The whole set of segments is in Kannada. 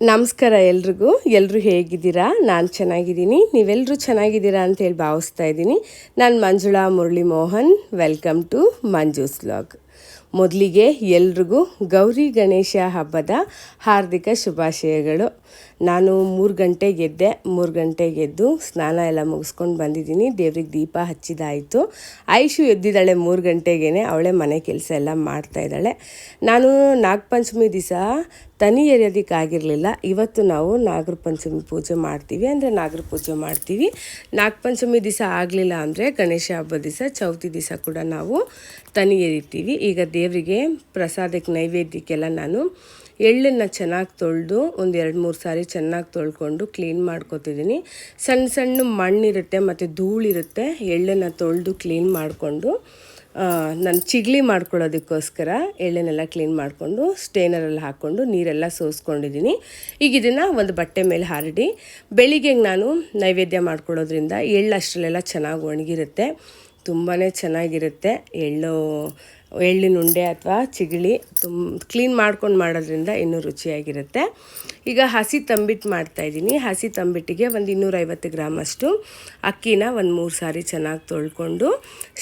ನಮಸ್ಕಾರ ಎಲ್ರಿಗೂ. ಎಲ್ಲರೂ ಹೇಗಿದ್ದೀರಾ? ನಾನು ಚೆನ್ನಾಗಿದ್ದೀನಿ. ನೀವೆಲ್ಲರೂ ಚೆನ್ನಾಗಿದ್ದೀರಾ ಅಂತ ಹೇಳಿ ಭಾವಿಸ್ತಾ ಇದ್ದೀನಿ. ನಾನು Manjula Murali Mohan welcome to Manju's log ಮೊದಲಿಗೆ ಎಲ್ರಿಗೂ ಗೌರಿ ಗಣೇಶ ಹಬ್ಬದ ಹಾರ್ದಿಕ ಶುಭಾಶಯಗಳು. ನಾನು ಮೂರು ಗಂಟೆಗೆ ಎದ್ದೆ ಮೂರು ಗಂಟೆಗೆ ಎದ್ದು ಸ್ನಾನ ಎಲ್ಲ ಮುಗಿಸ್ಕೊಂಡು ಬಂದಿದ್ದೀನಿ. ದೇವ್ರಿಗೆ ದೀಪ ಹಚ್ಚಿದಾಯಿತು. ಆಯುಷು ಎದ್ದಿದ್ದಾಳೆ ಮೂರು ಗಂಟೆಗೇ ಅವಳೇ ಮನೆ ಕೆಲಸ ಎಲ್ಲ ಮಾಡ್ತಾ ಇದ್ದಾಳೆ. ನಾನು ನಾಗಪಂಚಮಿ ದಿವಸ ತನಿ ಎರೆಯೋದಕ್ಕಾಗಿರಲಿಲ್ಲ ಇವತ್ತು ನಾವು ನಾಗರ ಪಂಚಮಿ ಪೂಜೆ ಮಾಡ್ತೀವಿ ಅಂದರೆ ನಾಗರ ಪೂಜೆ ಮಾಡ್ತೀವಿ. ನಾಗಪಂಚಮಿ ದಿವಸ ಆಗಲಿಲ್ಲ ಅಂದರೆ ಗಣೇಶ ಹಬ್ಬದ ದಿವಸ ಚೌತಿ ದಿವಸ ಕೂಡ ನಾವು ತನಿ ಎರಿತೀವಿ. ಈಗ ದೇವರಿಗೆ ಪ್ರಸಾದಕ್ಕೆ ನೈವೇದ್ಯಕ್ಕೆಲ್ಲ ನಾನು ಎಳ್ಳನ್ನು ಚೆನ್ನಾಗಿ ತೊಳೆದು ಒಂದು ಎರಡು ಮೂರು ಸಾರಿ ಚೆನ್ನಾಗಿ ತೊಳ್ಕೊಂಡು ಕ್ಲೀನ್ ಮಾಡ್ಕೊತಿದ್ದೀನಿ. ಸಣ್ಣ ಸಣ್ಣ ಮಣ್ಣಿರುತ್ತೆ ಮತ್ತು ಧೂಳಿರುತ್ತೆ. ಎಳ್ಳನ್ನು ತೊಳೆದು ಕ್ಲೀನ್ ಮಾಡಿಕೊಂಡು ನಾನು ಚಿಗ್ಲಿ ಮಾಡ್ಕೊಳ್ಳೋದಕ್ಕೋಸ್ಕರ ಎಳ್ಳೆನೆಲ್ಲ ಕ್ಲೀನ್ ಮಾಡಿಕೊಂಡು ಸ್ಟೇನರಲ್ಲಿ ಹಾಕ್ಕೊಂಡು ನೀರೆಲ್ಲ ಸೋಸ್ಕೊಂಡಿದ್ದೀನಿ ಈಗ ಇದನ್ನು ಒಂದು ಬಟ್ಟೆ ಮೇಲೆ ಹರಡಿ. ಬೆಳಿಗ್ಗೆ ನಾನು ನೈವೇದ್ಯ ಮಾಡ್ಕೊಳ್ಳೋದ್ರಿಂದ ಎಳ್ಳು ಅಷ್ಟರಲ್ಲೆಲ್ಲ ಚೆನ್ನಾಗಿ ಒಣಗಿರುತ್ತೆ. ತುಂಬಾ ಚೆನ್ನಾಗಿರುತ್ತೆ. ಎಳ್ಳು ಎಳ್ಳಿನ ಉಂಡೆ ಅಥವಾ ಚಿಗಳಿ ತುಂಬ ಕ್ಲೀನ್ ಮಾಡ್ಕೊಂಡು ಮಾಡೋದ್ರಿಂದ ಇನ್ನೂ ರುಚಿಯಾಗಿರುತ್ತೆ. ಈಗ ಹಸಿ ತಂಬಿಟ್ಟು ಮಾಡ್ತಾಯಿದ್ದೀನಿ ಹಸಿ ತಂಬಿಟ್ಟಿಗೆ ಒಂದು ಇನ್ನೂರೈವತ್ತು ಗ್ರಾಮಷ್ಟು ಅಕ್ಕಿನ ಒಂದು ಮೂರು ಸಾರಿ ಚೆನ್ನಾಗಿ ತೊಳ್ಕೊಂಡು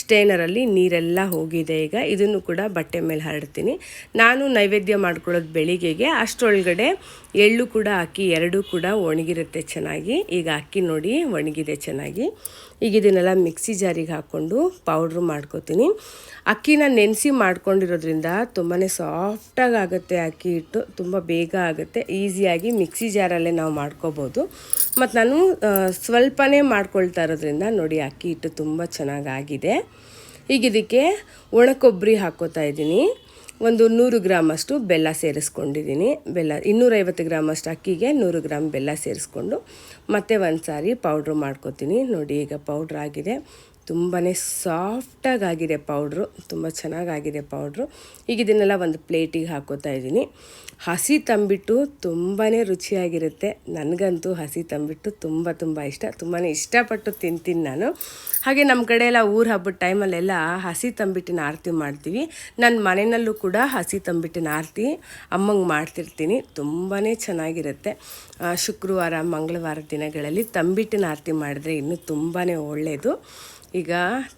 ಸ್ಟೇನರಲ್ಲಿ ನೀರೆಲ್ಲ ಹೋಗಿದೆ ಈಗ. ಇದನ್ನು ಕೂಡ ಬಟ್ಟೆ ಮೇಲೆ ಹರಡ್ತೀನಿ. ನಾನು ನೈವೇದ್ಯ ಮಾಡ್ಕೊಳ್ಳೋದು ಬೆಳಿಗ್ಗೆಗೆ. ಅಷ್ಟರೊಳಗಡೆ ಎಳ್ಳು ಕೂಡ ಅಕ್ಕಿ ಎರಡೂ ಕೂಡ ಒಣಗಿರುತ್ತೆ ಚೆನ್ನಾಗಿ. ಈಗ ಅಕ್ಕಿ ನೋಡಿ ಒಣಗಿದೆ ಚೆನ್ನಾಗಿ. ಈಗ ಇದನ್ನೆಲ್ಲ ಮಿಕ್ಸಿ ಜಾರಿಗೆ ಹಾಕ್ಕೊಂಡು ಪೌಡ್ರು ಮಾಡ್ಕೋತೀನಿ. ಅಕ್ಕಿನ ನೆನೆಸಿ ಮಾಡ್ಕೊಂಡಿರೋದ್ರಿಂದ ತುಂಬಾ ಸಾಫ್ಟಾಗಿ ಆಗುತ್ತೆ ಅಕ್ಕಿ ಹಿಟ್ಟು, ತುಂಬ ಬೇಗ ಆಗುತ್ತೆ. ಈಸಿಯಾಗಿ ಮಿಕ್ಸಿ ಜಾರಲ್ಲೇ ನಾವು ಮಾಡ್ಕೋಬೋದು. ಮತ್ತು ನಾನು ಸ್ವಲ್ಪನೇ ಮಾಡ್ಕೊಳ್ತಾ ಇರೋದ್ರಿಂದ ನೋಡಿ ಅಕ್ಕಿ ಹಿಟ್ಟು ತುಂಬ ಚೆನ್ನಾಗಾಗಿದೆ ಈಗ ಇದಕ್ಕೆ ಒಣ ಕೊಬ್ಬರಿ ಹಾಕ್ಕೋತಾ ಇದ್ದೀನಿ. ಒಂದು ನೂರು ಗ್ರಾಮಷ್ಟು ಬೆಲ್ಲ ಸೇರಿಸ್ಕೊಂಡಿದ್ದೀನಿ. ಬೆಲ್ಲ, ಇನ್ನೂರೈವತ್ತು ಗ್ರಾಮಷ್ಟು ಅಕ್ಕಿಗೆ ನೂರು ಗ್ರಾಮ್ ಬೆಲ್ಲ ಸೇರಿಸ್ಕೊಂಡು ಮತ್ತೆ ಒಂದು ಸಾರಿ ಪೌಡ್ರು ಮಾಡ್ಕೋತೀನಿ. ನೋಡಿ ಈಗ ಪೌಡ್ರ್ ಆಗಿದೆ. ತುಂಬಾ ಸಾಫ್ಟಾಗಿ ಆಗಿದೆ ಪೌಡ್ರು, ತುಂಬ ಚೆನ್ನಾಗಾಗಿದೆ ಪೌಡ್ರು. ಈಗ ಇದನ್ನೆಲ್ಲ ಒಂದು ಪ್ಲೇಟಿಗೆ ಹಾಕೋತಾ ಇದ್ದೀನಿ. ಹಸಿ ತಂಬಿಟ್ಟು ತುಂಬಾ ರುಚಿಯಾಗಿರುತ್ತೆ. ನನಗಂತೂ ಹಸಿ ತಂಬಿಟ್ಟು ತುಂಬ ತುಂಬ ಇಷ್ಟ. ತುಂಬಾ ಇಷ್ಟಪಟ್ಟು ತಿಂತೀನಿ ನಾನು. ಹಾಗೆ ನಮ್ಮ ಕಡೆ ಎಲ್ಲ ಊರು ಹಬ್ಬದ ಟೈಮಲ್ಲೆಲ್ಲ ಹಸಿ ತಂಬಿಟ್ಟಿನ ಆರತಿ ಮಾಡ್ತೀವಿ. ನನ್ನ ಮನೆಯಲ್ಲೂ ಕೂಡ ಹಸಿ ತಂಬಿಟ್ಟಿನ ಆರತಿ ಅಮ್ಮಂಗೆ ಮಾಡ್ತಿರ್ತೀನಿ. ತುಂಬಾ ಚೆನ್ನಾಗಿರುತ್ತೆ. ಶುಕ್ರವಾರ, ಮಂಗಳವಾರ ದಿನಗಳಲ್ಲಿ ತಂಬಿಟ್ಟಿನ ಆರತಿ ಮಾಡಿದ್ರೆ ಇನ್ನೂ ತುಂಬಾ ಒಳ್ಳೆಯದು ಈಗ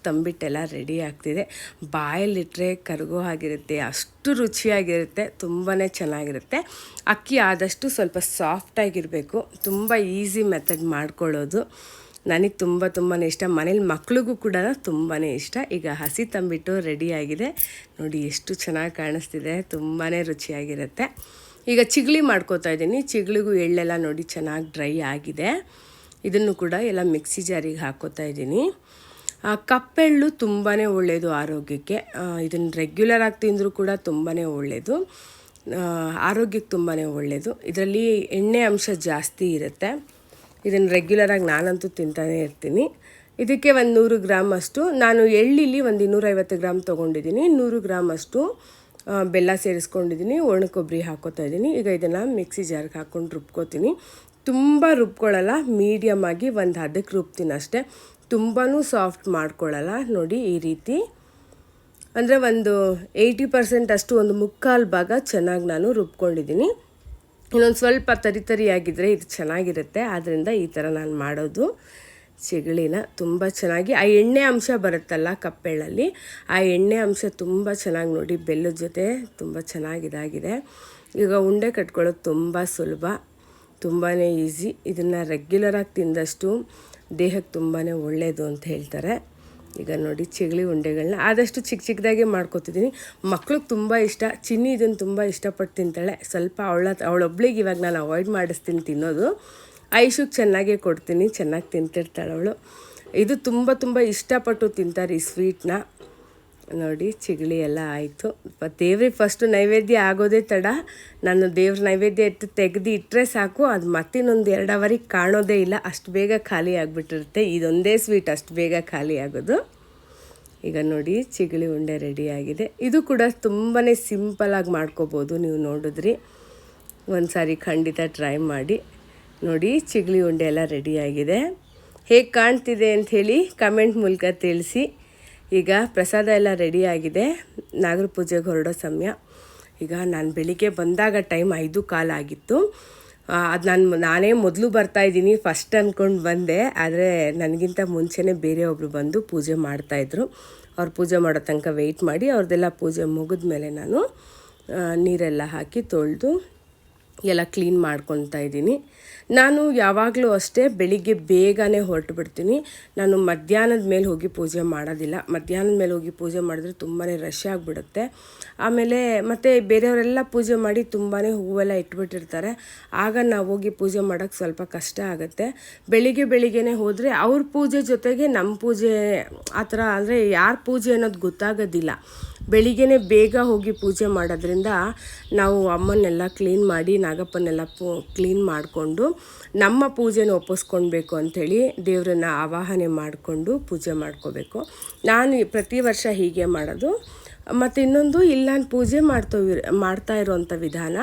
ತಂಬಿಟ್ಟೆಲ್ಲ ರೆಡಿ ಆಗ್ತಿದೆ. ಬಾಯಲ್ಲಿಟ್ಟರೆ ಕರಗೋ ಆಗಿರುತ್ತೆ ಅಷ್ಟು ರುಚಿಯಾಗಿರುತ್ತೆ ತುಂಬಾ ಚೆನ್ನಾಗಿರುತ್ತೆ. ಅಕ್ಕಿ ಆದಷ್ಟು ಸ್ವಲ್ಪ ಸಾಫ್ಟಾಗಿರಬೇಕು ತುಂಬ ಈಸಿ ಮೆಥಡ್ ಮಾಡ್ಕೊಳ್ಳೋದು. ನನಗೆ ತುಂಬ ತುಂಬಾ ಇಷ್ಟ. ಮನೇಲಿ ಮಕ್ಳಿಗೂ ಕೂಡ ತುಂಬಾ ಇಷ್ಟ. ಈಗ ಹಸಿ ತಂಬಿಟ್ಟು ರೆಡಿಯಾಗಿದೆ ನೋಡಿ ಎಷ್ಟು ಚೆನ್ನಾಗಿ ಕಾಣಿಸ್ತಿದೆ. ತುಂಬಾ ರುಚಿಯಾಗಿರುತ್ತೆ. ಈಗ ಚಿಗಳಿ ಮಾಡ್ಕೋತಾ ಇದ್ದೀನಿ. ಚಿಗಳಿಗೂ ಎಳ್ಳೆಲ್ಲ ನೋಡಿ ಚೆನ್ನಾಗಿ ಡ್ರೈ ಆಗಿದೆ. ಇದನ್ನು ಕೂಡ ಎಲ್ಲ ಮಿಕ್ಸಿ ಜಾರಿಗೆ ಹಾಕೋತಾ ಇದ್ದೀನಿ. ಕಪ್ಪೆಳ್ಳು ತುಂಬಾ ಒಳ್ಳೆಯದು ಆರೋಗ್ಯಕ್ಕೆ. ಇದನ್ನು ರೆಗ್ಯುಲರ್ ಆಗಿ ತಿಂದರೂ ಕೂಡ ತುಂಬಾ ಒಳ್ಳೆಯದು ಆರೋಗ್ಯಕ್ಕೆ ತುಂಬಾ ಒಳ್ಳೆಯದು ಇದರಲ್ಲಿ ಎಣ್ಣೆ ಅಂಶ ಜಾಸ್ತಿ ಇರುತ್ತೆ. ಇದನ್ನು ರೆಗ್ಯುಲರಾಗಿ ನಾನಂತೂ ತಿಂತಾನೆ ಇರ್ತೀನಿ. ಇದಕ್ಕೆ ಒಂದು ನೂರು ಗ್ರಾಮ್ ಅಷ್ಟು. ನಾನು ಎಳ್ಳಿಲಿ ಒಂದು ಇನ್ನೂರೈವತ್ತು ಗ್ರಾಮ್ ತೊಗೊಂಡಿದ್ದೀನಿ. ನೂರು ಗ್ರಾಮ್ ಅಷ್ಟು ಬೆಲ್ಲ ಸೇರಿಸ್ಕೊಂಡಿದ್ದೀನಿ. ಒಣ ಕೊಬ್ಬರಿ ಹಾಕೋತಾ ಇದ್ದೀನಿ. ಈಗ ಇದನ್ನು ಮಿಕ್ಸಿ ಜಾರ್ಗೆ ಹಾಕ್ಕೊಂಡು ರುಬ್ಕೋತೀನಿ. ತುಂಬ ರುಬ್ಕೊಳ್ಳಲ್ಲ ಮೀಡಿಯಮ್ ಆಗಿ ಒಂದು ಹದಕ್ಕೆ ರುಬ್ತೀನಿ ಅಷ್ಟೇ. ತುಂಬಾ ಸಾಫ್ಟ್ ಮಾಡ್ಕೊಳ್ಳಲ್ಲ ನೋಡಿ ಈ ರೀತಿ. ಅಂದರೆ ಒಂದು ಏಯ್ಟಿ ಪರ್ಸೆಂಟ್ ಅಷ್ಟು ಒಂದು ಮುಕ್ಕಾಲು ಭಾಗ ಚೆನ್ನಾಗಿ ನಾನು ರುಬ್ಕೊಂಡಿದ್ದೀನಿ. ಇನ್ನೊಂದು ಸ್ವಲ್ಪ ತರಿ ತರಿಯಾಗಿದ್ದರೆ ಇದು ಚೆನ್ನಾಗಿರುತ್ತೆ. ಆದ್ದರಿಂದ ಈ ಥರ ನಾನು ಮಾಡೋದು. ಚಿಗಳಿನ ತುಂಬ ಚೆನ್ನಾಗಿ. ಆ ಎಣ್ಣೆ ಅಂಶ ಬರುತ್ತಲ್ಲ ಕಪ್ಪೆಳ್ಳಲ್ಲಿ ಆ ಎಣ್ಣೆ ಅಂಶ ತುಂಬ ಚೆನ್ನಾಗಿ ನೋಡಿ, ಬೆಲ್ಲದ ಜೊತೆ ತುಂಬ ಚೆನ್ನಾಗಿದಾಗಿದೆ ಈಗ ಉಂಡೆ ಕಟ್ಕೊಳ್ಳೋದು ತುಂಬ ಸುಲಭ ತುಂಬಾ ಈಸಿ. ಇದನ್ನು ರೆಗ್ಯುಲರಾಗಿ ತಿಂದಷ್ಟು ದೇಹಕ್ಕೆ ತುಂಬಾ ಒಳ್ಳೆಯದು ಅಂತ ಹೇಳ್ತಾರೆ. ಈಗ ನೋಡಿ ಚಿಗಳಿ ಉಂಡೆಗಳನ್ನ ಆದಷ್ಟು ಚಿಕ್ಕ ಚಿಕ್ಕದಾಗೆ ಮಾಡ್ಕೊತಿದ್ದೀನಿ. ಮಕ್ಳಿಗೆ ತುಂಬ ಇಷ್ಟ, ಚಿನ್ನಿ ಇದನ್ನು ತುಂಬ ಇಷ್ಟಪಟ್ಟು ತಿಂತಾಳೆ. ಸ್ವಲ್ಪ ಅವಳ, ಅವಳೊಬ್ಳಿಗೆ ಇವಾಗ ನಾನು ಅವಾಯ್ಡ್ ಮಾಡಿಸ್ತೀನಿ ತಿನ್ನೋದು. ಐಶುಗೆ ಚೆನ್ನಾಗೇ ಕೊಡ್ತೀನಿ, ಚೆನ್ನಾಗಿ ತಿಂತಿರ್ತಾಳೆ ಅವಳು. ಇದು ತುಂಬ ತುಂಬ ಇಷ್ಟಪಟ್ಟು ತಿಂತಾರೆ ಈ ಸ್ವೀಟ್ನ ನೋಡಿ ಚಿಗಳಿ ಎಲ್ಲ ಆಯಿತು. ದೇವ್ರಿಗೆ ಫಸ್ಟು ನೈವೇದ್ಯ ಆಗೋದೇ ತಡ. ನಾನು ದೇವ್ರ ನೈವೇದ್ಯ ಎತ್ತು ತೆಗೆದು ಇಟ್ಟರೆ ಸಾಕು. ಅದು ಮತ್ತಿನ್ನೊಂದು ಎರಡು ಅವರಿಗೆ ಕಾಣೋದೇ ಇಲ್ಲ. ಅಷ್ಟು ಬೇಗ ಖಾಲಿ ಆಗಿಬಿಟ್ಟಿರುತ್ತೆ. ಇದೊಂದೇ ಸ್ವೀಟ್ ಅಷ್ಟು ಬೇಗ ಖಾಲಿ ಆಗೋದು. ಈಗ ನೋಡಿ ಚಿಗಳಿ ಉಂಡೆ ರೆಡಿಯಾಗಿದೆ ಇದು ಕೂಡ ತುಂಬಾ ಸಿಂಪಲಾಗಿ ಮಾಡ್ಕೋಬೋದು ನೀವು ನೋಡಿದ್ರಿ. ಒಂದು ಸಾರಿ ಖಂಡಿತ ಟ್ರೈ ಮಾಡಿ. ನೋಡಿ ಚಿಗಳಿ ಉಂಡೆ ಎಲ್ಲ ರೆಡಿಯಾಗಿದೆ ಹೇಗೆ ಕಾಣ್ತಿದೆ ಅಂಥೇಳಿ ಕಮೆಂಟ್ ಮೂಲಕ ತಿಳಿಸಿ. ಈಗ ಪ್ರಸಾದ ಎಲ್ಲ ರೆಡಿಯಾಗಿದೆ ನಾಗರ ಪೂಜೆಗೆ ಹೊರಡೋ ಸಮಯ. ಈಗ ನಾನು ಬೆಳಿಗ್ಗೆ ಬಂದಾಗ ಟೈಮ್ ಐದು ಕಾಲ ಆಗಿತ್ತು. ಅದು ನಾನು ನಾನೇ ಮೊದಲು ಬರ್ತಾಯಿದ್ದೀನಿ ಫಸ್ಟ್ ಅಂದ್ಕೊಂಡು ಬಂದೆ. ಆದರೆ ನನಗಿಂತ ಮುಂಚೆನೇ ಬೇರೆ ಒಬ್ಬರು ಬಂದು ಪೂಜೆ ಮಾಡ್ತಾಯಿದ್ರು ಅವ್ರು ಪೂಜೆ ಮಾಡೋ ತನಕ ವೆಯ್ಟ್ ಮಾಡಿ ಅವ್ರದ್ದೆಲ್ಲ ಪೂಜೆ ಮುಗಿದ ಮೇಲೆ ನಾನು ನೀರೆಲ್ಲ ಹಾಕಿ ತೊಳೆದು ಎಲ್ಲ ಕ್ಲೀನ್ ಮಾಡ್ಕೊತಾ ಇದ್ದೀನಿ. ನಾನು ಯಾವಾಗಲೂ ಅಷ್ಟೇ ಬೆಳಿಗ್ಗೆ ಬೇಗನೆ ಹೊರಟು ಬಿಡ್ತೀನಿ ನಾನು ಮಧ್ಯಾಹ್ನದ ಮೇಲೆ ಹೋಗಿ ಪೂಜೆ ಮಾಡೋದಿಲ್ಲ. ಮಧ್ಯಾಹ್ನದ ಮೇಲೆ ಹೋಗಿ ಪೂಜೆ ಮಾಡಿದ್ರೆ ತುಂಬಾ ರಶ್ ಆಗಿಬಿಡುತ್ತೆ. ಆಮೇಲೆ ಮತ್ತು ಬೇರೆಯವರೆಲ್ಲ ಪೂಜೆ ಮಾಡಿ ತುಂಬಾ ಹೂವೆಲ್ಲ ಇಟ್ಬಿಟ್ಟಿರ್ತಾರೆ. ಆಗ ನಾವು ಹೋಗಿ ಪೂಜೆ ಮಾಡೋಕ್ಕೆ ಸ್ವಲ್ಪ ಕಷ್ಟ ಆಗುತ್ತೆ. ಬೆಳಿಗ್ಗೆ ಬೆಳಿಗ್ಗೆನೆ ಹೋದರೆ ಅವ್ರ ಪೂಜೆ ಜೊತೆಗೆ ನಮ್ಮ ಪೂಜೆ ಆ ಥರ, ಅಂದರೆ ಯಾರ ಪೂಜೆ ಅನ್ನೋದು ಗೊತ್ತಾಗೋದಿಲ್ಲ. ಬೆಳಿಗ್ಗೆನೆ ಬೇಗ ಹೋಗಿ ಪೂಜೆ ಮಾಡೋದ್ರಿಂದ ನಾವು ಅಮ್ಮನ್ನೆಲ್ಲ ಕ್ಲೀನ್ ಮಾಡಿ, ನಾಗಪ್ಪನ್ನೆಲ್ಲ ಪೂ ಕ್ಲೀನ್ ಮಾಡಿಕೊಂಡು ನಮ್ಮ ಪೂಜೆನ ಒಪ್ಪಿಸ್ಕೊಳ್ಬೇಕು ಅಂಥೇಳಿ ದೇವರನ್ನ ಆವಾಹನೆ ಮಾಡಿಕೊಂಡು ಪೂಜೆ ಮಾಡ್ಕೋಬೇಕು. ನಾನು ಪ್ರತಿ ವರ್ಷ ಹೀಗೆ ಮಾಡೋದು. ಮತ್ತು ಇನ್ನೊಂದು ಇಲ್ಲ ಪೂಜೆ ಮಾಡ್ತೋ ಮಾಡ್ತಾ ಇರೋವಂಥ ವಿಧಾನ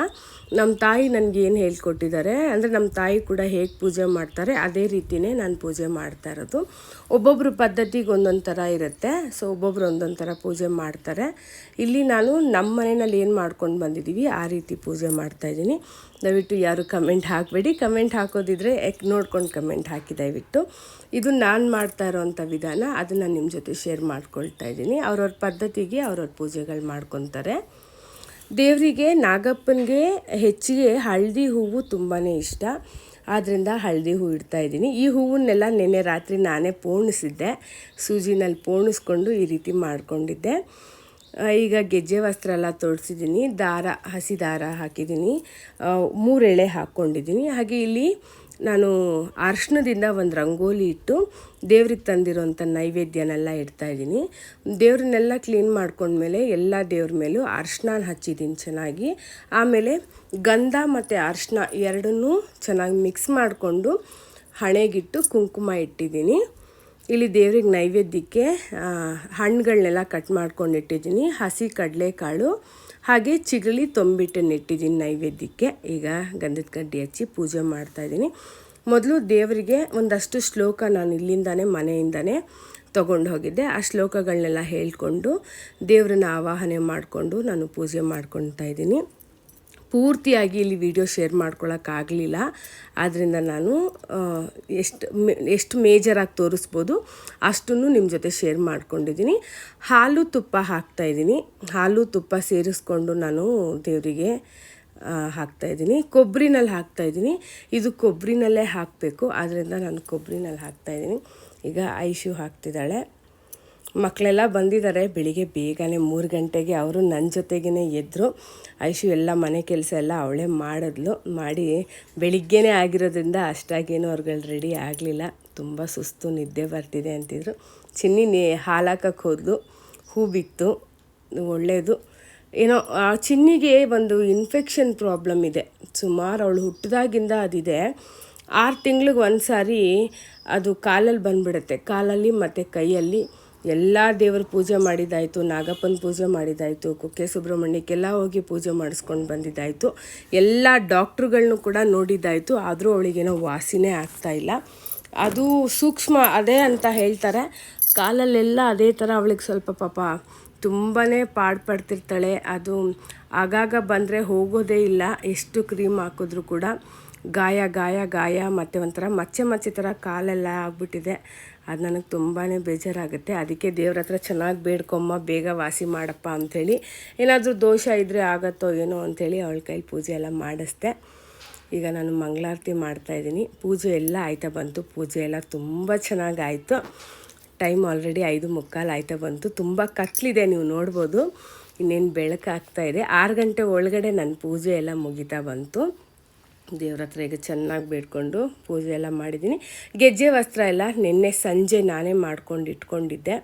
ನಮ್ಮ ತಾಯಿ ನನಗೆ ಏನು ಹೇಳ್ಕೊಟ್ಟಿದ್ದಾರೆ ಅಂದರೆ ನಮ್ಮ ತಾಯಿ ಕೂಡ ಹೇಗೆ ಪೂಜೆ ಮಾಡ್ತಾರೆ, ಅದೇ ರೀತಿಯೇ ನಾನು ಪೂಜೆ ಮಾಡ್ತಾ ಇರೋದು. ಒಬ್ಬೊಬ್ಬರು ಪದ್ಧತಿಗೆ ಒಂದೊಂದು ಥರ ಇರುತ್ತೆ, ಸೊ ಒಬ್ಬೊಬ್ರು ಒಂದೊಂದು ಥರ ಪೂಜೆ ಮಾಡ್ತಾರೆ. ಇಲ್ಲಿ ನಾನು ನಮ್ಮ ಮನೆಯಲ್ಲಿ ಏನು ಮಾಡ್ಕೊಂಡು ಬಂದಿದ್ದೀವಿ ಆ ರೀತಿ ಪೂಜೆ ಮಾಡ್ತಾ ಇದ್ದೀನಿ. ದಯವಿಟ್ಟು ಯಾರು ಕಮೆಂಟ್ ಹಾಕಬೇಡಿ. ಕಮೆಂಟ್ ಹಾಕೋದಿದ್ರೆ ನೋಡ್ಕೊಂಡು ಕಮೆಂಟ್ ಹಾಕಿ ದಯವಿಟ್ಟು. ಇದು ನಾನು ಮಾಡ್ತಾ ಇರೋವಂಥ ವಿಧಾನ, ಅದನ್ನು ನಿಮ್ಮ ಜೊತೆ ಶೇರ್ ಮಾಡ್ಕೊಳ್ತಾ ಇದ್ದೀನಿ. ಅವ್ರವ್ರ ಪದ್ಧತಿಗೆ ಅವ್ರವ್ರ ಪೂಜೆಗಳು ಮಾಡ್ಕೊತಾರೆ. ದೇವರಿಗೆ, ನಾಗಪ್ಪನಿಗೆ ಹೆಚ್ಚಿಗೆ ಹಳದಿ ಹೂವು ತುಂಬಾ ಇಷ್ಟ. ಆದ್ದರಿಂದ ಹಳದಿ ಹೂ ಇಡ್ತಾ ಇದ್ದೀನಿ. ಈ ಹೂವನ್ನೆಲ್ಲ ನೆನ್ನೆ ರಾತ್ರಿ ನಾನೇ ಪೋಣಿಸಿದ್ದೆ. ಸೂಜಿನಲ್ಲಿ ಪೋಣಿಸ್ಕೊಂಡು ಈ ರೀತಿ ಮಾಡಿಕೊಂಡಿದ್ದೆ. ಈಗ ಗೆಜ್ಜೆ ವಸ್ತ್ರ ಎಲ್ಲ ತೊಡಿಸಿದ್ದೀನಿ ದಾರ, ಹಸಿ ದಾರ ಹಾಕಿದ್ದೀನಿ. ಮೂರೆಳೆ ಹಾಕ್ಕೊಂಡಿದ್ದೀನಿ ಹಾಗೆ ಇಲ್ಲಿ ನಾನು ಅರ್ಶಿಣದಿಂದ ಒಂದು ರಂಗೋಲಿ ಇಟ್ಟು ದೇವ್ರಿಗೆ ತಂದಿರೋಂಥ ನೈವೇದ್ಯನೆಲ್ಲ ಇಡ್ತಾ ಇದ್ದೀನಿ. ದೇವ್ರನ್ನೆಲ್ಲ ಕ್ಲೀನ್ ಮಾಡ್ಕೊಂಡ್ಮೇಲೆ ಎಲ್ಲ ದೇವ್ರ ಮೇಲೂ ಅರ್ಶಿನ ಹಚ್ಚಿದ್ದೀನಿ ಚೆನ್ನಾಗಿ. ಆಮೇಲೆ ಗಂಧ ಮತ್ತು ಅರ್ಶಿನ ಎರಡನ್ನೂ ಚೆನ್ನಾಗಿ ಮಿಕ್ಸ್ ಮಾಡಿಕೊಂಡು ಹಣೆಗಿಟ್ಟು ಕುಂಕುಮ ಇಟ್ಟಿದ್ದೀನಿ. ಇಲ್ಲಿ ದೇವ್ರಿಗೆ ನೈವೇದ್ಯಕ್ಕೆ ಹಣ್ಣುಗಳನ್ನೆಲ್ಲ ಕಟ್ ಮಾಡ್ಕೊಂಡು ಇಟ್ಟಿದ್ದೀನಿ. ಹಸಿ ಕಡಲೆಕಾಳು ಹಾಗೆ ಚಿಗಳಿ ತೊಂಬಿಟ್ಟನ್ನು ನೆಟ್ಟಿದ್ದೀನಿ ನೈವೇದ್ಯಕ್ಕೆ. ಈಗ ಗಂಧದ ಕಡ್ಡಿ ಹಚ್ಚಿ ಪೂಜೆ ಮಾಡ್ತಾಯಿದ್ದೀನಿ ಮೊದಲು ದೇವರಿಗೆ ಒಂದಷ್ಟು ಶ್ಲೋಕ ನಾನು ಇಲ್ಲಿಂದಾನೆ ಮನೆಯಿಂದನೇ ತೊಗೊಂಡು ಹೋಗಿದ್ದೆ. ಆ ಶ್ಲೋಕಗಳನ್ನೆಲ್ಲ ಹೇಳಿಕೊಂಡು ದೇವ್ರನ್ನ ಆವಾಹನೆ ಮಾಡಿಕೊಂಡು ನಾನು ಪೂಜೆ ಮಾಡ್ಕೊತಾ ಇದ್ದೀನಿ. ಪೂರ್ತಿಯಾಗಿ ಇಲ್ಲಿ ವಿಡಿಯೋ ಶೇರ್ ಮಾಡ್ಕೊಳ್ಳೋಕ್ಕಾಗಲಿಲ್ಲ ಆದ್ದರಿಂದ ನಾನು ಎಷ್ಟು ಎಷ್ಟು ಮೇಜರಾಗಿ ತೋರಿಸ್ಬೋದು ಅಷ್ಟನ್ನು ನಿಮ್ಮ ಜೊತೆ ಶೇರ್ ಮಾಡ್ಕೊಂಡಿದ್ದೀನಿ ಹಾಲು ತುಪ್ಪ ಹಾಕ್ತಾಯಿದ್ದೀನಿ ಹಾಲು ತುಪ್ಪ ಸೇರಿಸ್ಕೊಂಡು ನಾನು ದೇವರಿಗೆ ಹಾಕ್ತಾಯಿದ್ದೀನಿ ಕೊಬ್ಬರಿನಲ್ಲಿ ಹಾಕ್ತಾಯಿದ್ದೀನಿ ಇದು ಕೊಬ್ಬರಿನಲ್ಲೇ ಹಾಕಬೇಕು. ಆದ್ದರಿಂದ ನಾನು ಕೊಬ್ಬರಿನಲ್ಲಿ ಹಾಕ್ತಾಯಿದ್ದೀನಿ ಈಗ ಐಶು ಹಾಕ್ತಿದ್ದಾಳೆ. ಮಕ್ಕಳೆಲ್ಲ ಬಂದಿದ್ದಾರೆ. ಬೆಳಿಗ್ಗೆ ಬೇಗನೆ ಮೂರು ಗಂಟೆಗೆ ಅವರು ನನ್ನ ಜೊತೆಗೇ ಎದ್ದರು ಐಶು ಎಲ್ಲ ಮನೆ ಕೆಲಸ ಎಲ್ಲ ಅವಳೇ ಮಾಡಿದ್ಲು. ಮಾಡಿ ಬೆಳಿಗ್ಗೆನೇ ಆಗಿರೋದ್ರಿಂದ ಅಷ್ಟಾಗೇನು ಅವ್ರುಗಳು ರೆಡಿ ಆಗಲಿಲ್ಲ. ತುಂಬ ಸುಸ್ತು ನಿದ್ದೆ ಬರ್ತಿದೆ ಅಂತಿದ್ರು. ಚಿನ್ನಿ ನೇ ಹಾಲು ಹಾಕಕ್ಕೆ ಹೋದ್ಲು. ಹೂ ಬಿತ್ತು. ಒಳ್ಳೆಯದು ಏನೋ, ಆ ಚಿನ್ನಿಗೆ ಒಂದು ಇನ್ಫೆಕ್ಷನ್ ಪ್ರಾಬ್ಲಮ್ ಇದೆ. ಸುಮಾರು ಅವಳು ಹುಟ್ಟಿದಾಗಿಂದ ಅದಿದೆ. ಆರು ತಿಂಗ್ಳಿಗೆ ಒಂದು ಸಾರಿ ಅದು ಕಾಲಲ್ಲಿ ಬಂದ್ಬಿಡುತ್ತೆ. ಕಾಲಲ್ಲಿ ಮತ್ತು ಕೈಯಲ್ಲಿ ಎಲ್ಲ ದೇವ್ರ ಪೂಜೆ ಮಾಡಿದ್ದಾಯಿತು, ನಾಗಪ್ಪನ ಪೂಜೆ ಮಾಡಿದ್ದಾಯಿತು, ಕುಕ್ಕೆ ಸುಬ್ರಹ್ಮಣ್ಯಕ್ಕೆಲ್ಲ ಹೋಗಿ ಪೂಜೆ ಮಾಡಿಸ್ಕೊಂಡು ಬಂದಿದ್ದಾಯಿತು. ಎಲ್ಲ ಡಾಕ್ಟ್ರುಗಳ್ನು ಕೂಡ ನೋಡಿದ್ದಾಯಿತು, ಆದರೂ ಅವಳಿಗೇನೋ ವಾಸಿನೇ ಆಗ್ತಾ ಇಲ್ಲ. ಅದು ಸೂಕ್ಷ್ಮ, ಅದೇ ಅಂತ ಹೇಳ್ತಾರೆ. ಕಾಲಲ್ಲೆಲ್ಲ ಅದೇ ಥರ ಅವಳಿಗೆ ಸ್ವಲ್ಪ ಪಾಪ ತುಂಬಾ ಪಾಡ್ಪಡ್ತಿರ್ತಾಳೆ ಅದು ಆಗಾಗ ಬಂದರೆ ಹೋಗೋದೇ ಇಲ್ಲ, ಎಷ್ಟು ಕ್ರೀಮ್ ಹಾಕಿದ್ರು ಕೂಡ. ಗಾಯ ಗಾಯ ಗಾಯ ಮತ್ತು ಒಂಥರ ಮಚ್ಚೆ ಮಚ್ಚೆ ಥರ ಕಾಲೆಲ್ಲ ಆಗ್ಬಿಟ್ಟಿದೆ. ಅದು ನನಗೆ ತುಂಬಾ ಬೇಜಾರಾಗುತ್ತೆ. ಅದಕ್ಕೆ ದೇವ್ರ ಹತ್ರ ಚೆನ್ನಾಗಿ ಬೇಡ್ಕೊಮ್ಮ, ಬೇಗ ವಾಸಿ ಮಾಡಪ್ಪ ಅಂಥೇಳಿ ಏನಾದರೂ ದೋಷ ಇದ್ದರೆ ಆಗತ್ತೋ ಏನೋ ಅಂಥೇಳಿ ಅವಳ ಕೈಲಿ ಪೂಜೆ ಎಲ್ಲ ಮಾಡಿಸ್ದೆ. ಈಗ ನಾನು ಮಂಗಳಾರತಿ ಮಾಡ್ತಾಯಿದ್ದೀನಿ ಪೂಜೆ ಎಲ್ಲ ಆಯ್ತಾ ಬಂತು. ಪೂಜೆ ಎಲ್ಲ ತುಂಬ ಚೆನ್ನಾಗಾಯಿತು ಟೈಮ್ ಆಲ್ರೆಡಿ ಐದು ಮುಕ್ಕಾಲು ಆಯ್ತಾ ಬಂತು. ತುಂಬ ಕತ್ಲಿದೆ ನೀವು ನೋಡ್ಬೋದು. ಇನ್ನೇನು ಬೆಳಕಾಗ್ತಾ ಇದೆ. ಆರು ಗಂಟೆ ಒಳಗಡೆ ನನ್ನ ಪೂಜೆ ಎಲ್ಲ ಮುಗಿತಾ ಬಂತು. ದೇವ್ರ ಹತ್ರ ಈಗ ಚೆನ್ನಾಗಿ ಬೇಡ್ಕೊಂಡು ಪೂಜೆ ಎಲ್ಲ ಮಾಡಿದ್ದೀನಿ. ಗೆಜ್ಜೆ ವಸ್ತ್ರ ಎಲ್ಲ ನಿನ್ನೆ ಸಂಜೆ ನಾನೇ ಮಾಡ್ಕೊಂಡು ಇಟ್ಕೊಂಡಿದ್ದೆ.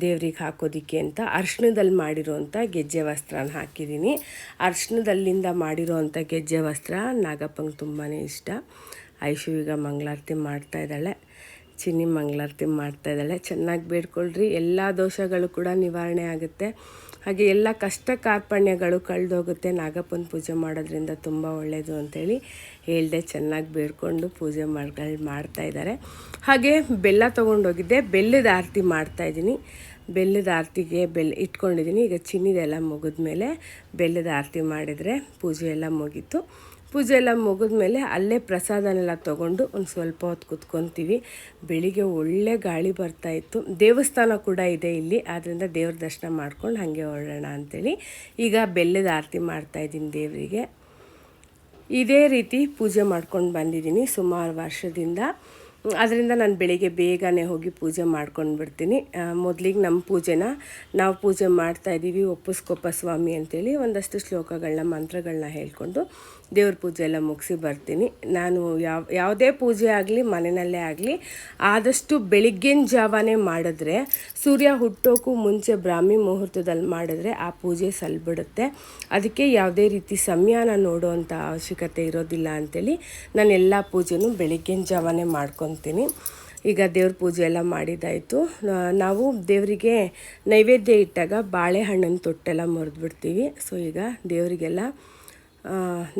ದೇವ್ರಿಗೆ ಹಾಕೋದಿಕ್ಕೆ ಅಂತ. ಅರ್ಶಿಣದಲ್ಲಿ ಮಾಡಿರೋವಂಥ ಗೆಜ್ಜೆ ವಸ್ತ್ರನ ಹಾಕಿದ್ದೀನಿ. ಅರ್ಶಿಣದಲ್ಲಿಂದ ಮಾಡಿರೋವಂಥ ಗೆಜ್ಜೆ ವಸ್ತ್ರ ನಾಗಪ್ಪಂಗೆ ತುಂಬಾ ಇಷ್ಟ. ಐಶು ಈಗ ಮಂಗಳಾರತಿ ಮಾಡ್ತಾ ಇದ್ದಾಳೆ. ಚಿನ್ನಿ ಮಂಗಳಾರತಿ ಮಾಡ್ತಾ ಇದ್ದಾಳೆ. ಚೆನ್ನಾಗಿ ಬೇಡ್ಕೊಳ್ರಿ. ಎಲ್ಲ ದೋಷಗಳು ಕೂಡ ನಿವಾರಣೆ ಆಗುತ್ತೆ. ಹಾಗೆ ಎಲ್ಲ ಕಷ್ಟ ಕಾರ್ಪಣ್ಯಗಳು ಕಳೆದೋಗುತ್ತೆ. ನಾಗಪ್ಪನ ಪೂಜೆ ಮಾಡೋದ್ರಿಂದ ತುಂಬ ಒಳ್ಳೆಯದು ಅಂತೇಳಿ ಹೇಳ್ದೆ ಚೆನ್ನಾಗಿ ಬೇಡ್ಕೊಂಡು ಪೂಜೆ ಮಾಡ್ಕೊಂಡು ಮಾಡ್ತಾ ಇದ್ದಾರೆ. ಹಾಗೆ ಬೆಲ್ಲ ತೊಗೊಂಡೋಗಿದ್ದೆ. ಬೆಲ್ಲದ ಆರತಿ ಮಾಡ್ತಾಯಿದ್ದೀನಿ ಬೆಲ್ಲದ ಆರತಿಗೆ ಬೆಲ್ಲ ಇಟ್ಕೊಂಡಿದ್ದೀನಿ. ಈಗ ಚಿನ್ನಿದೆಲ್ಲ ಮುಗಿದ್ಮೇಲೆ ಬೆಲ್ಲದ ಆರತಿ ಮಾಡಿದರೆ ಪೂಜೆ ಎಲ್ಲ ಮುಗೀತು. ಪೂಜೆ ಎಲ್ಲ ಮುಗಿದ್ಮೇಲೆ ಅಲ್ಲೇ ಪ್ರಸಾದನೆಲ್ಲ ತೊಗೊಂಡು ಒಂದು ಸ್ವಲ್ಪ ಹೊತ್ತು ಕುತ್ಕೊತೀವಿ. ಬೆಳಿಗ್ಗೆ ಒಳ್ಳೆ ಗಾಳಿ ಬರ್ತಾ ಇತ್ತು. ದೇವಸ್ಥಾನ ಕೂಡ ಇದೆ ಇಲ್ಲಿ ಆದ್ದರಿಂದ ದೇವ್ರ ದರ್ಶನ ಮಾಡ್ಕೊಂಡು ಹಾಗೆ ಹೊರಡೋಣ ಅಂಥೇಳಿ ಈಗ ಬೆಲ್ಲದ ಆರತಿ ಮಾಡ್ತಾಯಿದ್ದೀನಿ ದೇವರಿಗೆ. ಇದೇ ರೀತಿ ಪೂಜೆ ಮಾಡ್ಕೊಂಡು ಬಂದಿದ್ದೀನಿ ಸುಮಾರು ವರ್ಷದಿಂದ. ಅದರಿಂದ ನಾನು ಬೆಳಿಗ್ಗೆ ಬೇಗನೆ ಹೋಗಿ ಪೂಜೆ ಮಾಡ್ಕೊಂಡು ಬಿಡ್ತೀನಿ. ಮೊದಲಿಗೆ ನಮ್ಮ ಪೂಜೆನ ನಾವು ಪೂಜೆ ಮಾಡ್ತಾ ಇದ್ದೀವಿ, ಒಪ್ಪಿಸ್ಕೊಪ್ಪ ಸ್ವಾಮಿ ಅಂತೇಳಿ ಒಂದಷ್ಟು ಶ್ಲೋಕಗಳನ್ನ, ಮಂತ್ರಗಳನ್ನ ಹೇಳ್ಕೊಂಡು ದೇವ್ರ ಪೂಜೆ ಎಲ್ಲ ಮುಗಿಸಿ ಬರ್ತೀನಿ. ನಾನು ಯಾವ, ಯಾವುದೇ ಪೂಜೆ ಆಗಲಿ, ಮನೆಯಲ್ಲೇ ಆಗಲಿ, ಆದಷ್ಟು ಬೆಳಿಗ್ಗಿನ ಜಾವನೇ ಮಾಡಿದ್ರೆ, ಸೂರ್ಯ ಹುಟ್ಟೋಕ್ಕೂ ಮುಂಚೆ ಬ್ರಾಹ್ಮಿ ಮುಹೂರ್ತದಲ್ಲಿ ಮಾಡಿದ್ರೆ ಆ ಪೂಜೆ ಸಲ್ಬಿಡುತ್ತೆ. ಅದಕ್ಕೆ ಯಾವುದೇ ರೀತಿ ಸಮಯನ ನೋಡುವಂಥ ಅವಶ್ಯಕತೆ ಇರೋದಿಲ್ಲ ಅಂಥೇಳಿ ನಾನು ಎಲ್ಲ ಪೂಜೆನೂ ಬೆಳಿಗ್ಗಿನ ಜಾವನೇ ಮಾಡ್ಕೊತೀನಿ. ಈಗ ದೇವ್ರ ಪೂಜೆ ಎಲ್ಲ ಮಾಡಿದ್ದಾಯಿತು ನಾವು ದೇವರಿಗೆ ನೈವೇದ್ಯ ಇಟ್ಟಾಗ ಬಾಳೆಹಣ್ಣಿನ ತೊಟ್ಟೆಲ್ಲ ಮುರಿದ್ಬಿಡ್ತೀವಿ. ಸೊ ಈಗ ದೇವರಿಗೆಲ್ಲ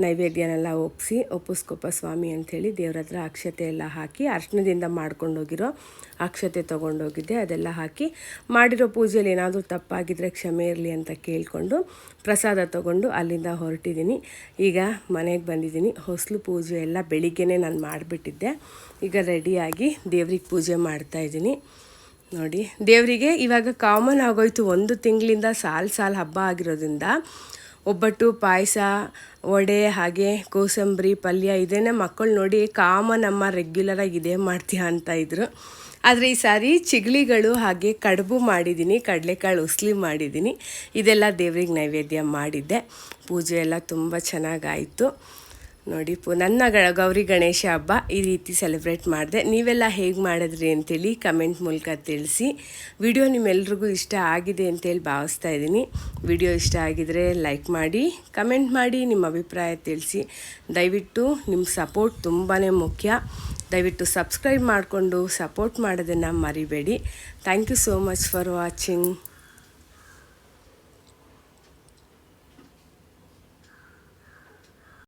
ನೈವೇದ್ಯನೆಲ್ಲ ಒಪ್ಪಿಸಿ ಒಪ್ಪಿಸ್ಕೊಪ್ಪ ಸ್ವಾಮಿ ಅಂಥೇಳಿ ದೇವ್ರ ಹತ್ರ ಅಕ್ಷತೆ ಎಲ್ಲ ಹಾಕಿ ಅರ್ಶನದಿಂದ ಮಾಡ್ಕೊಂಡೋಗಿರೋ ಅಕ್ಷತೆ ತೊಗೊಂಡೋಗಿದ್ದೆ. ಅದೆಲ್ಲ ಹಾಕಿ ಮಾಡಿರೋ ಪೂಜೆಯಲ್ಲಿ ಏನಾದರೂ ತಪ್ಪಾಗಿದ್ದರೆ ಕ್ಷಮೆ ಇರಲಿ ಅಂತ ಕೇಳಿಕೊಂಡು ಪ್ರಸಾದ ತೊಗೊಂಡು ಅಲ್ಲಿಂದ ಹೊರಟಿದ್ದೀನಿ. ಈಗ ಮನೆಗೆ ಬಂದಿದ್ದೀನಿ. ಹೊಸಲು ಪೂಜೆ ಎಲ್ಲ ಬೆಳಿಗ್ಗೆನೇ ನಾನು ಮಾಡಿಬಿಟ್ಟಿದ್ದೆ. ಈಗ ರೆಡಿಯಾಗಿ ದೇವ್ರಿಗೆ ಪೂಜೆ ಮಾಡ್ತಾಯಿದ್ದೀನಿ ನೋಡಿ, ದೇವರಿಗೆ ಇವಾಗ ಕಾಮನ್ ಆಗೋಯ್ತು. ಒಂದು ತಿಂಗಳಿಂದ ಸಾಲು ಸಾಲು ಹಬ್ಬ ಆಗಿರೋದ್ರಿಂದ ಒಬ್ಬಟ್ಟು, ಪಾಯಸ, ವಡೆ, ಹಾಗೆ ಕೋಸಂಬರಿ, ಪಲ್ಯ, ಇದನ್ನೇ ಮಕ್ಕಳು ನೋಡಿ ಕಾಮನ್ ಅಮ್ಮ ರೆಗ್ಯುಲರಾಗಿ ಇದೇ ಮಾಡ್ತೀಯ ಅಂತ ಇದ್ರು. ಆದರೆ ಈ ಸಾರಿ ಚಿಗಳಿಗಳು ಹಾಗೆ ಕಡುಬು ಮಾಡಿದ್ದೀನಿ ಕಡಲೆಕಾಳು ಉಸ್ಲಿ ಮಾಡಿದ್ದೀನಿ ಇದೆಲ್ಲ ದೇವ್ರಿಗೆ ನೈವೇದ್ಯ ಮಾಡಿದ್ದೆ. ಪೂಜೆ ಎಲ್ಲ ತುಂಬ ಚೆನ್ನಾಗಾಯಿತು ನೋಡಿ ನನ್ನ ಗೌರಿ ಗಣೇಶ ಹಬ್ಬ ಈ ರೀತಿ ಸೆಲೆಬ್ರೇಟ್ ಮಾಡಿದೆ. ನೀವೆಲ್ಲ ಹೇಗೆ ಮಾಡಿದ್ರಿ ಅಂತೇಳಿ ಕಮೆಂಟ್ ಮೂಲಕ ತಿಳಿಸಿ. ವಿಡಿಯೋ ನಿಮ್ಮೆಲ್ರಿಗೂ ಇಷ್ಟ ಆಗಿದೆ ಅಂತೇಳಿ ಭಾವಿಸ್ತಾ ಇದ್ದೀನಿ. ವಿಡಿಯೋ ಇಷ್ಟ ಆಗಿದರೆ ಲೈಕ್ ಮಾಡಿ, ಕಮೆಂಟ್ ಮಾಡಿ, ನಿಮ್ಮ ಅಭಿಪ್ರಾಯ ತಿಳಿಸಿ. ದಯವಿಟ್ಟು ನಿಮ್ಮ ಸಪೋರ್ಟ್ ತುಂಬಾ ಮುಖ್ಯ. ದಯವಿಟ್ಟು ಸಬ್ಸ್ಕ್ರೈಬ್ ಮಾಡಿಕೊಂಡು ಸಪೋರ್ಟ್ ಮಾಡೋದನ್ನು ಮರಿಬೇಡಿ. Thank you so much for watching.